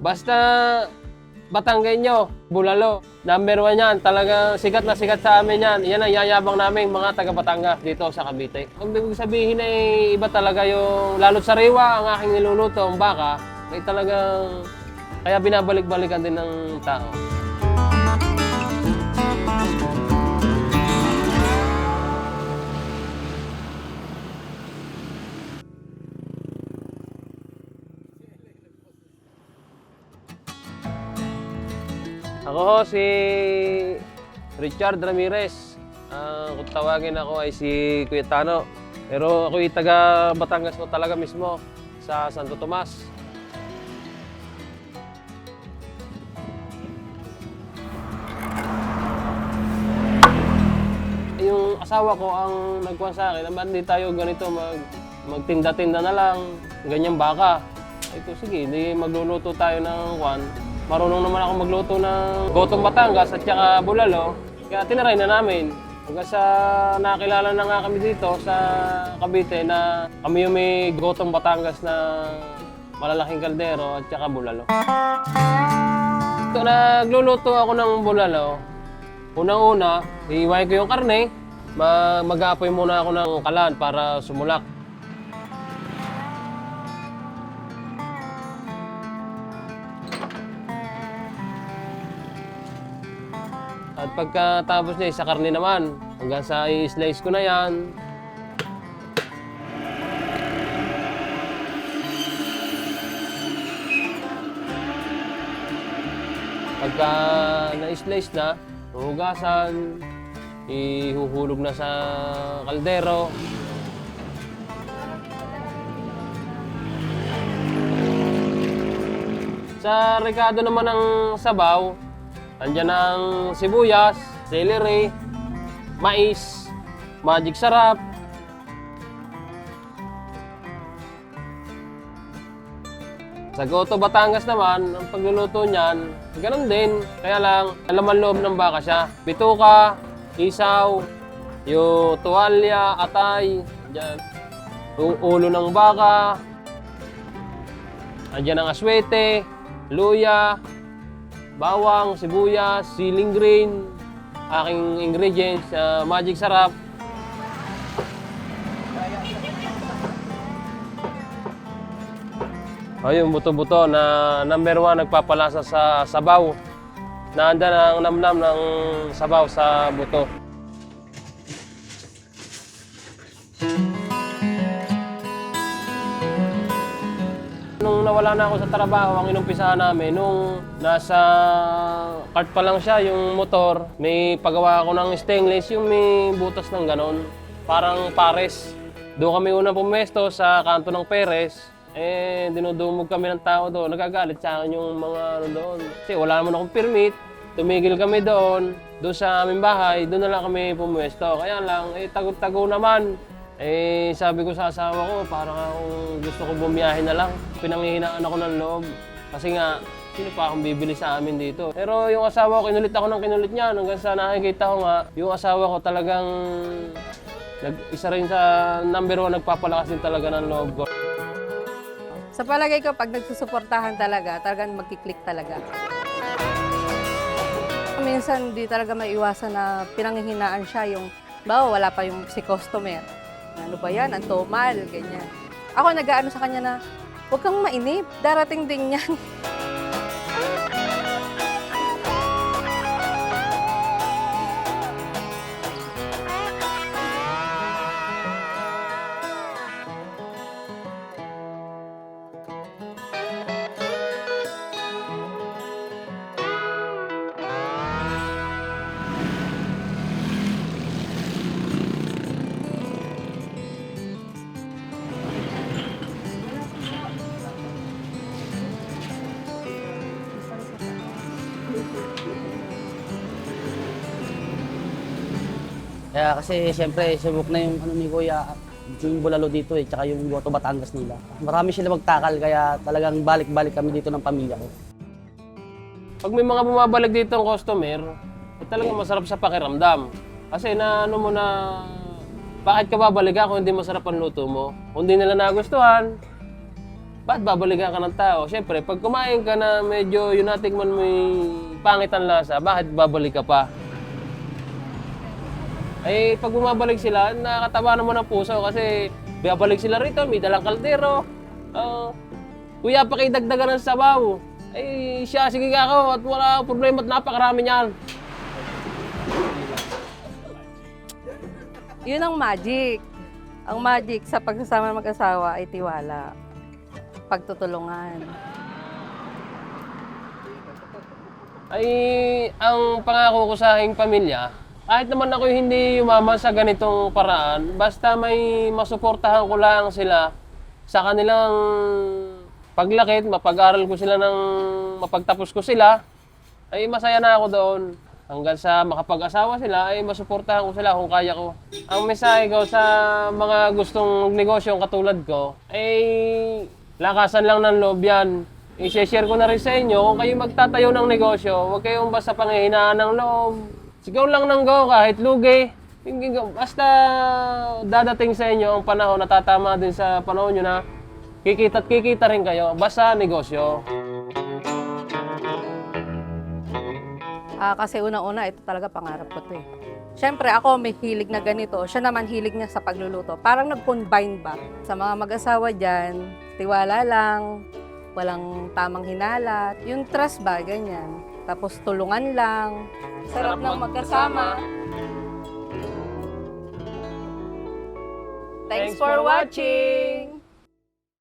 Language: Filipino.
Basta Batanggenyo, Bulalo. Number one yan. Talaga sikat na sikat sa amin yan. Yan ang yayabang namin mga taga Batangas dito sa Cavite. Ang ibig sabihin ay iba talaga yung, lalo sa riwa, ang aking niluluto, ang baka, ay talagang, kaya binabalik-balikan din ng tao. Ako ho, si Richard Ramirez. Ah, kung tawagin ako ay si Kuya Tano. Pero ako ay taga Batangas ko talaga mismo, sa Santo Tomas. Yung asawa ko ang nagkuhan sa akin, naman di tayo ganito mag, magtinda-tinda na lang, ganyang baka. Ito, sige, di magluluto tayo ng kwan. Marunong naman ako magluto ng gotong Batangas at saka bulalo. Kaya tinaray na namin. Hanggang sa nakilala na nga kami dito sa Cavite na kami yung may gotong Batangas na malalaking kaldero at saka bulalo. Ito, nagluluto ako ng bulalo. Unang-una, iiwain ko yung karne. Ma- mag-aapoy muna ako ng kalan para sumulak. At pagkatapos niya, sa karne naman. Hanggang sa i-slice ko na yan. Pagka na-slice na, huhugasan, ihuhulog na sa kaldero. Sa rekado naman ng sabaw, andyan ang sibuyas, celery, mais, magic sarap, Sa Goto Batangas naman, ang pagluluto niyan, ganun din. Kaya lang, alaman loob ng baka siya. Bituka, isaw, yung tuwalya, atay, dyan. Ulo ng baka, andyan ang aswete, luya, bawang, sibuyas, siling green, aking ingredients, ah, magic sarap, Ayun, buto-buto na number one nagpapalasa sa sabaw. Naanda ang namnam ng sabaw sa buto. Nung nawala na ako sa trabaho, ang inumpisahan namin, nung nasa cart pa lang siya, yung motor, may pagawa ako ng stainless, yung may butas ng ganon, parang pares. Doon kami unang pumesto sa kanto ng Perez, eh, dinudumog kami ng tao doon. Nagagalit sa akin yung mga ano doon. Kasi wala naman akong permit. Tumigil kami doon. Doon sa aming bahay, doon na lang kami pumuesto. Kaya lang, eh, tago-tago naman. Eh, sabi ko sa asawa ko, parang akong gusto ko bumiyahin na lang. Pinanghihinaan ako ng loob. Kasi nga, sino pa akong bibili sa amin dito. Pero yung asawa ko, kinulit ako ng kinulit niya. Hanggang sa nakikita ko nga, yung asawa ko talagang nag, isa rin sa number one, nagpapalakas din talaga ng loob ko. Sa palagay ko, pag nagsusuportahan talaga, talagang magkiklik talaga. Minsan, di talaga maiwasan na pinanghihinaan siya yung, bawa wala pa yung si customer. Ano ba yan? Ang tumal, ganyan. Ako nag-aano sa kanya na, huwag kang mainip, darating din yan. Kaya kasi siyempre subok na yung ano ni Kuya, yung bulalo dito eh, tsaka yung Goto Batangas nila. Marami sila magtakal kaya talagang balik-balik kami dito ng pamilya ko. Pag may mga bumabalik dito ang customer, eh, talagang masarap sa pakiramdam. Kasi na ano mo na, bakit ka babalik ako hindi masarap ang luto mo? Kung di nila nagustuhan, ba't babalikan ka ng tao? Siyempre, pag kumain ka na medyo yun nating man may pangit ang lasa, bakit babalik ka pa? Ay, pag bumabalik sila, nakakataba naman ang puso kasi babalik sila rito, may dalang kaldero. Ah, kuya, pakidagdagan ng sabaw. Ay, siya, sige ka ako at wala problema at napakarami niyan. Yun ang magic. Ang magic sa pagsasama ng mag-asawa ay tiwala. Pagtutulungan. Ay, ang pangako ko sa aking pamilya, kahit naman ako hindi yumaman sa ganitong paraan, basta may masuportahan ko lang sila sa kanilang paglakit, mapag-aral ko sila ng mapagtapos ko sila, ay masaya na ako doon. Hanggang sa makapag-asawa sila, ay masuportahan ko sila kung kaya ko. Ang mensahe ko sa mga gustong negosyo katulad ko, ay lakasan lang ng loob yan. I-share ko na rin sa inyo, kung kayo magtatayo ng negosyo, huwag kayong basta panghihinaan ng loob. Sigaw lang ng go kahit lugi. Basta dadating sa inyo ang panahon na tatama din sa panahon nyo na kikita at kikita rin kayo. Basta negosyo. Ah, kasi unang-una, ito talaga pangarap ko to eh. Siyempre, ako may hilig na ganito. Siya naman hilig niya sa pagluluto. Parang nag-combine ba? Sa mga mag-asawa dyan, tiwala lang, walang tamang hinala. Yung trust ba, ganyan. Tapos tulungan lang. Sarap, Sarap ng magkasama. Thanks for watching!